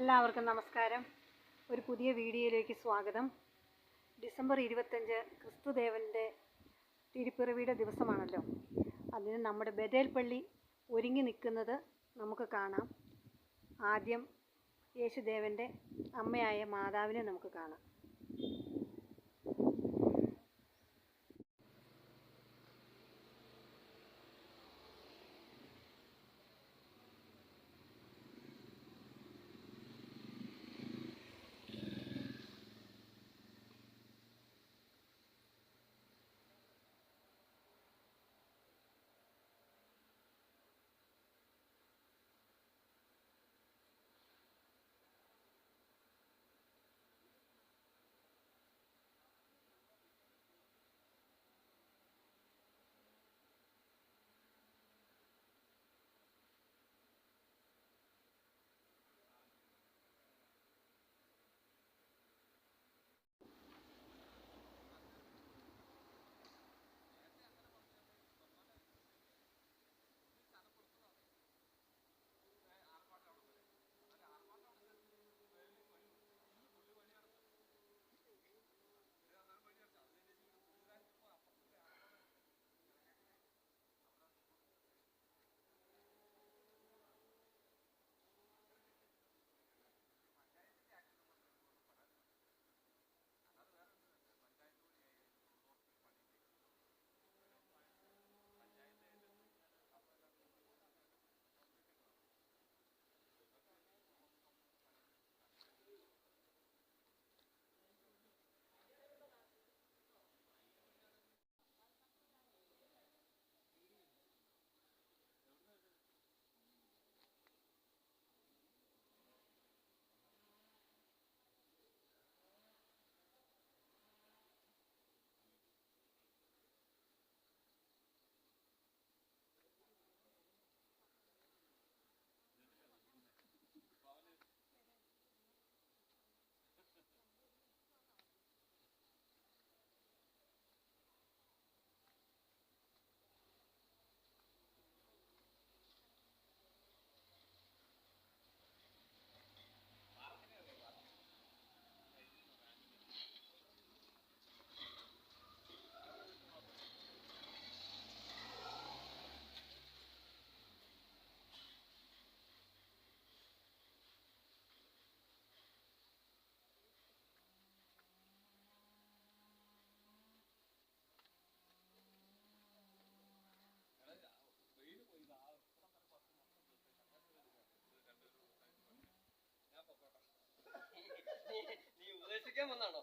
എല്ലാവർക്കും നമസ്കാരം. ഒരു പുതിയ വീഡിയോയിലേക്ക് സ്വാഗതം. ഡിസംബർ ഇരുപത്തഞ്ച് ക്രിസ്തുദേവന്റെ തിരുപ്പിറവിയുടെ ദിവസമാണല്ലോ. അതിന് നമ്മുടെ ബദേൽ പള്ളി ഒരുങ്ങി നിൽക്കുന്നത് നമുക്ക് കാണാം. ആദ്യം യേശുദേവന്റെ അമ്മയായ മാതാവിനെ നമുക്ക് കാണാം. ഉപദേശിക്കാൻ വന്നാണോ?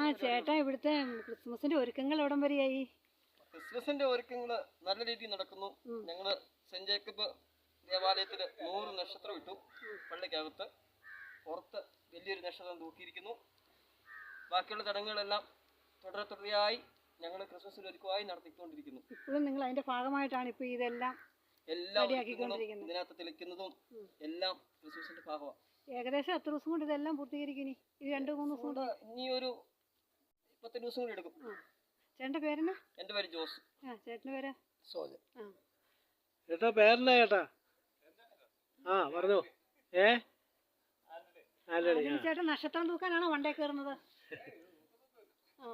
ആ ചേട്ടാ ഇവിടുത്തെ ക്രിസ്മസിന്റെ ഒരുക്കങ്ങൾ എവിടം വരെയായി? ക്രിസ്മസിന്റെ ഒരുക്കങ്ങൾ നല്ല രീതിയിൽ നടക്കുന്നു. ഞങ്ങൾ സെന്റ് ജേക്കബ് ദേവാലയത്തിൽ നൂറ് നക്ഷത്രം ഇട്ടു പള്ളിക്കകത്ത്. പുറത്ത് വലിയൊരു നക്ഷത്രം തൂക്കിയിരിക്കുന്നു. ബാക്കിയുള്ള ചടങ്ങുകളെല്ലാം തുടരെ തുടരെയായി ഞങ്ങൾ ക്രിസ്മസിന് ഒരുക്കമായി നടത്തിക്കൊണ്ടിരിക്കുന്നു. ഇപ്പോഴും നിങ്ങൾ അതിന്റെ ഭാഗമായിട്ടാണ് ഇപ്പൊ ഇതെല്ലാം എല്ലാം. ഇതിനകത്ത് തെളിക്കുന്നതും എല്ലാം ക്രിസ്മസിന്റെ ഭാഗമാണ്. ഏകദേശം എത്ര ദിവസം കൊണ്ട് ഇതെല്ലാം പൂർത്തീകരിക്കും ഇനി? ഇത് രണ്ട് മൂന്ന് ദിവസം കൊണ്ട് ഇനി ഒരു പത്ത് ദിവസം കൂടി എടുക്കും. ചേട്ടന്റെ പേരെന്നാ? എന്റെ പേര് ജോസ്. ആ ചേട്ടന്റെ പേര്? സോജൻ. ആ. ചേട്ടാ പേരെന്നാ ചേട്ടാ? ആ പറഞ്ഞോ. ഏ? ആന്റണി ചേട്ടൻ നക്ഷത്രം തൂക്കാനാണോ വണ്ടേ കയറുന്നത്? ആ.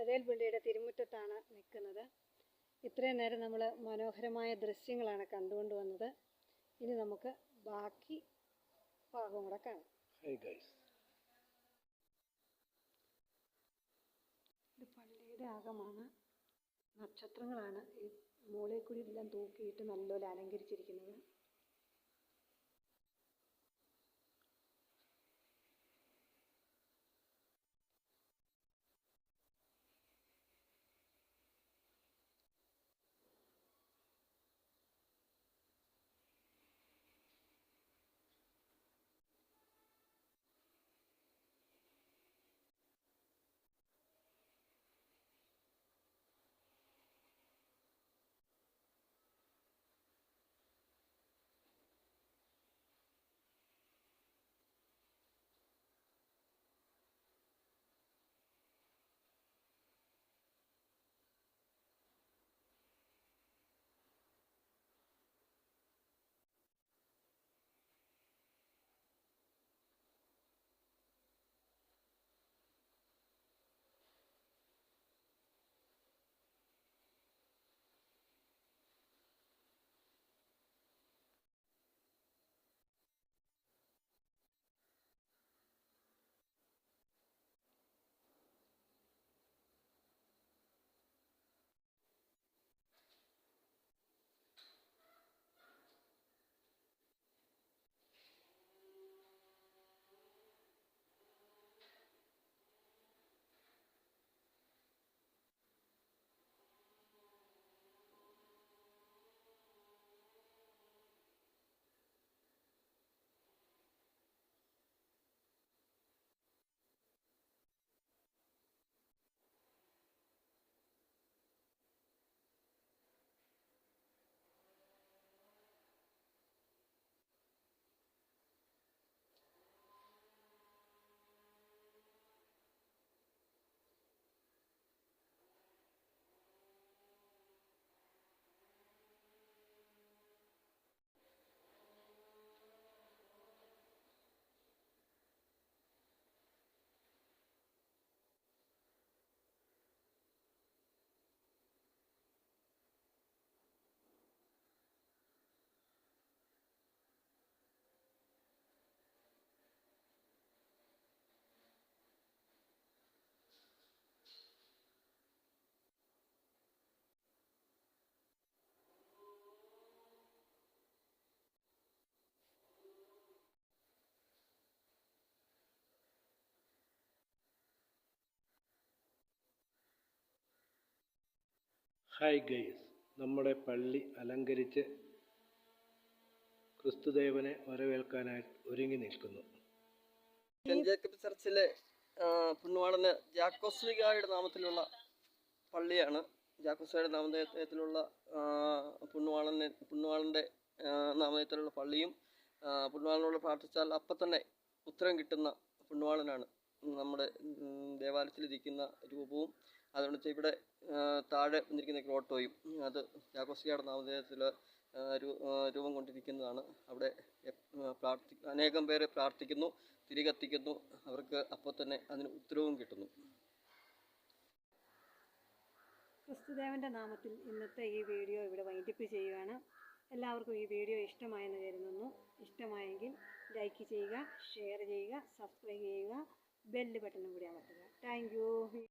ബദേൽ പള്ളിയുടെ തിരുമുറ്റത്താണ് നിൽക്കുന്നത്. ഇത്രയും നേരം നമ്മൾ മനോഹരമായ ദൃശ്യങ്ങളാണ് കണ്ടുകൊണ്ട് വന്നത്. ഇനി നമുക്ക് ബാക്കി ഭാഗം കൂടെ കാണാം. ഇത് പള്ളിയുടെ ആകമാണ്. നക്ഷത്രങ്ങളാണ്. ഈ മുകളിൽ കൂടി എല്ലാം തൂക്കിയിട്ട് നല്ലപോലെ അലങ്കരിച്ചിരിക്കുന്നത്. ഹായ് ഗൈസ് നമ്മുടെ പള്ളി അലങ്കരിച്ച് ക്രിസ്തുദേവനെ വരവേൽക്കാനായി ഒരുങ്ങി നിൽക്കുന്നു. ചർച്ചിലെ ആ, പുണ്യവാളന് ജാക്കോസ്ലിഗായുടെ നാമത്തിലുള്ള പള്ളിയാണ്. ജാക്കോസ്ലിഗായുടെ നാമധേയത്തിലുള്ള പുണ്യവാളന്റെ ആ, നാമധേയത്തിലുള്ള പള്ളിയും ആ, പ്രാർത്ഥിച്ചാൽ അപ്പം തന്നെ ഉത്തരം കിട്ടുന്ന പുണ്യവാളനാണ് നമ്മുടെ ദേവാലയത്തിലിരിക്കുന്ന രൂപവും അതുകൊണ്ട് ഇവിടെ താഴെ വന്നിരിക്കുന്ന ക്രോട്ടോയും അത് ജാക്കോസ്ലിഗായുടെ നാമധേയത്തിൽ രൂപം കൊണ്ടിരിക്കുന്നതാണ്. അവിടെ പ്രാർത്ഥി അനേകം പേര് പ്രാർത്ഥിക്കുന്നു തിരികത്തിക്കുന്നു അവർക്ക് അപ്പോൾ തന്നെ അതിന് ഉത്തരവും കിട്ടുന്നു. ക്രിസ്തുദേവന്റെ നാമത്തിൽ ഇന്നത്തെ ഈ വീഡിയോ ഇവിടെ വൈൻഡപ്പ് ചെയ്യുകയാണ്. എല്ലാവർക്കും ഈ വീഡിയോ ഇഷ്ടമായെന്ന് കരുതുന്നു. ഇഷ്ടമായെങ്കിൽ ലൈക്ക് ചെയ്യുക ഷെയർ ചെയ്യുക സബ്സ്ക്രൈബ് ചെയ്യുക. ബെല്ല് ബട്ടണും കൂടി അമർത്തുക താങ്ക്